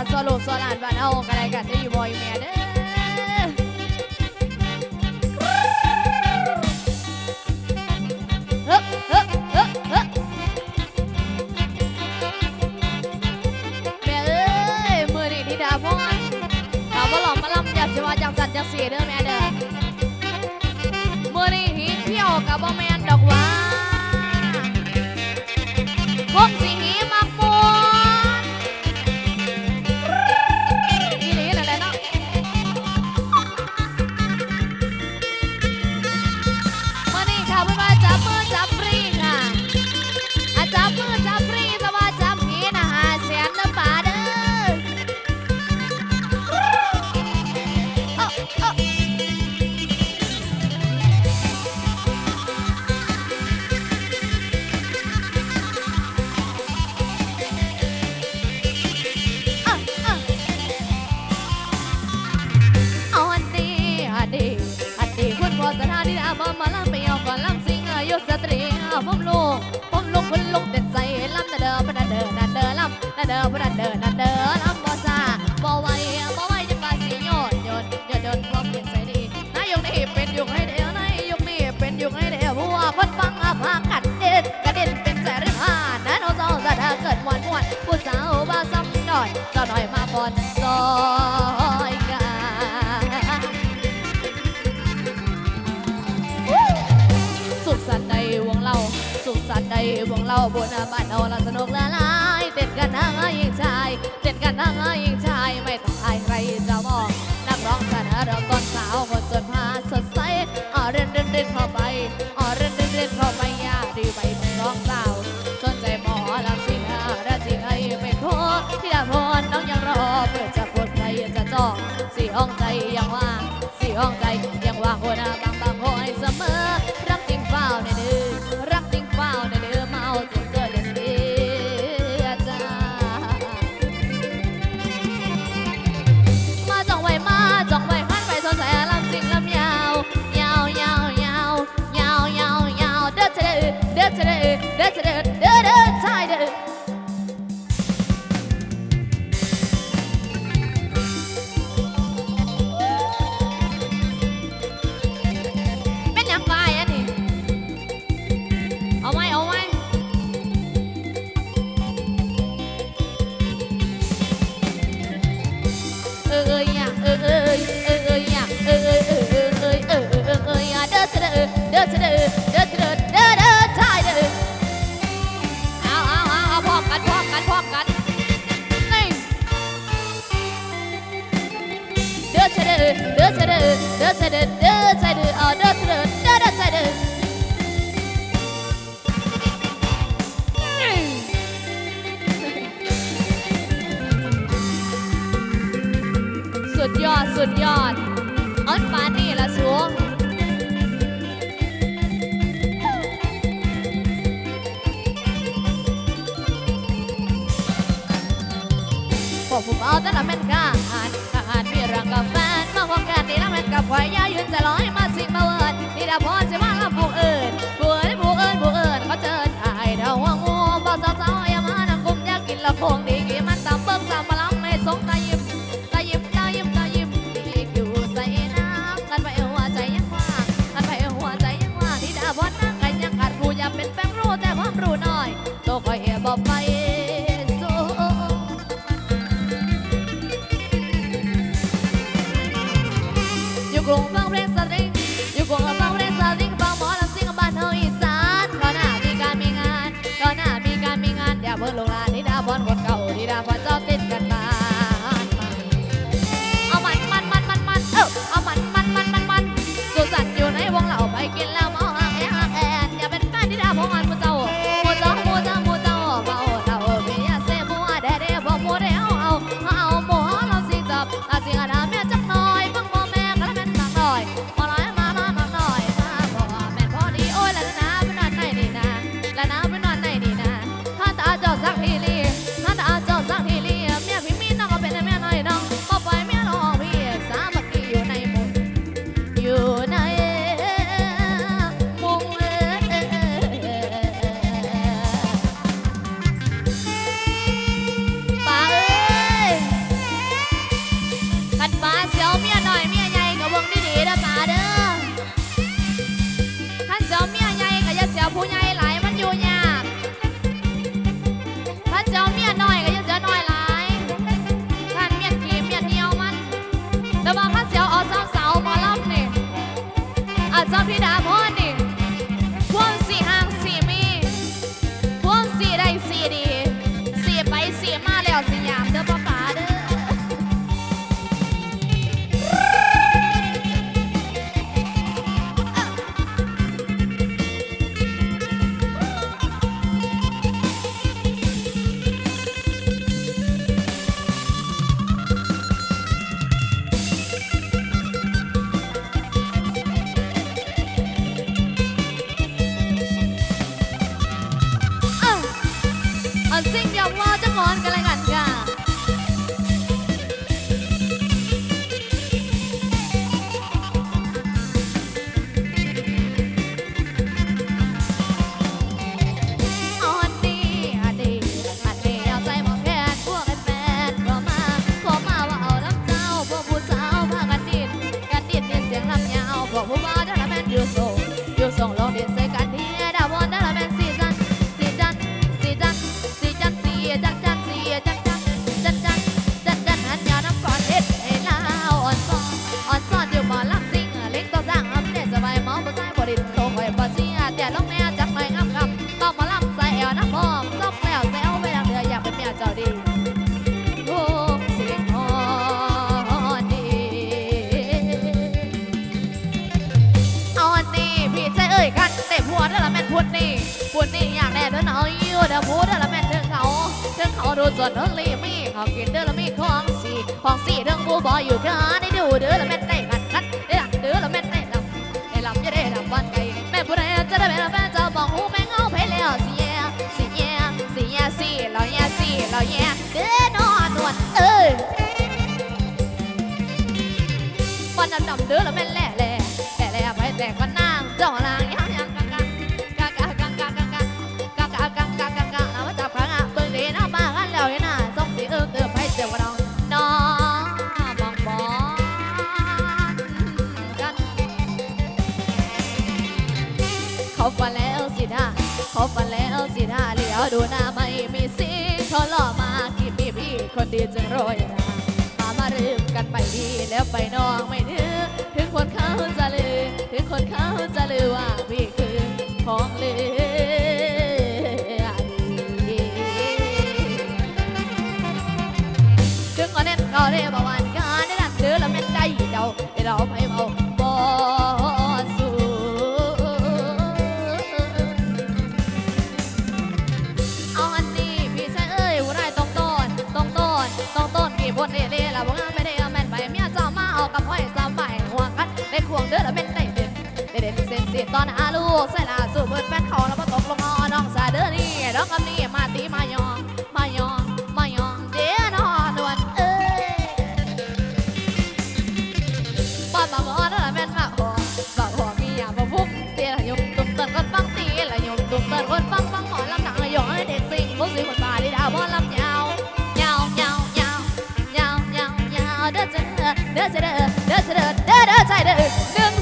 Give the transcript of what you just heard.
ก็สรุปสอนานบ้านเอาอะไรกันที่อยู่บอยแม่เด้อเฮ้เฮ้เฮ้เฮ้แม่เอ้ยมือดีที่ดาพ่อถามว่หลอมาลำอากจังสันจังสีเด้อแม่เด้อมือที่เที่ยวกับบ่แม่ สถานีอาบอมมาลำไปเอาก่อนลำสิงอายุสตรีอาผมลูกผมลูกพุ่ณลูกเด็ดใส่ลำแต่เดิมประเดินนานเดินลำแต่เดิมประนเดิน นางเองชายไม่ต้องอายใครจะมองนักร้องแต่เราต้นสาวหมดจนพาสดใสอ่อเร่นเร่นเร่นเข้าไปอ่อเร่นเร่นเร่นเข้าไปยากดีไปเป็ร้องสาวสนใจหมอลำสิงหาราจิงไอไป็นโคที่ดาพรน้องยังรอเปิดจะคดใครจะจองสี่ห้องใจยังว่างสี่ห้องใจยังว่างคนบางบางหอยเสมอ อใจเด้อดสุดยอด สุดยอดออนไป Something I want. องวอจังงอนกันเลยกันค่ะ ส่วนทอลีมีเขากินเดือละมีของสีของสีเรื่องบูบอยอยู่กันได้ดูเดือละแม่นได้กันคัดได้ดักเดือละแม่นได้ลำได้ลำจะได้ลำวันไก่แม่ผู้ใดจะได้แม่แม่จะบองหูแม่เงาเพลแล้วสีแย่สีแย่สีแย่สีเราแย่สีเราแย่เดือนอนวดเอ้ยวันดำดำเดือละ หน้าเหลียวดูหน้าไม่มีสิทอล่อมากี่ปีพี่คนดีจึงรวยนะมามาลืมกันไปดีแล้วไปน้องไม่นึกถึงคนเขาจะลืมถึงคนเขา vô duy hồn bà đi đào bó lắm nhau nhau nhau nhau nhau nhau nhau đỡ dỡ đỡ dỡ đỡ dỡ đỡ đỡ dỡ đỡ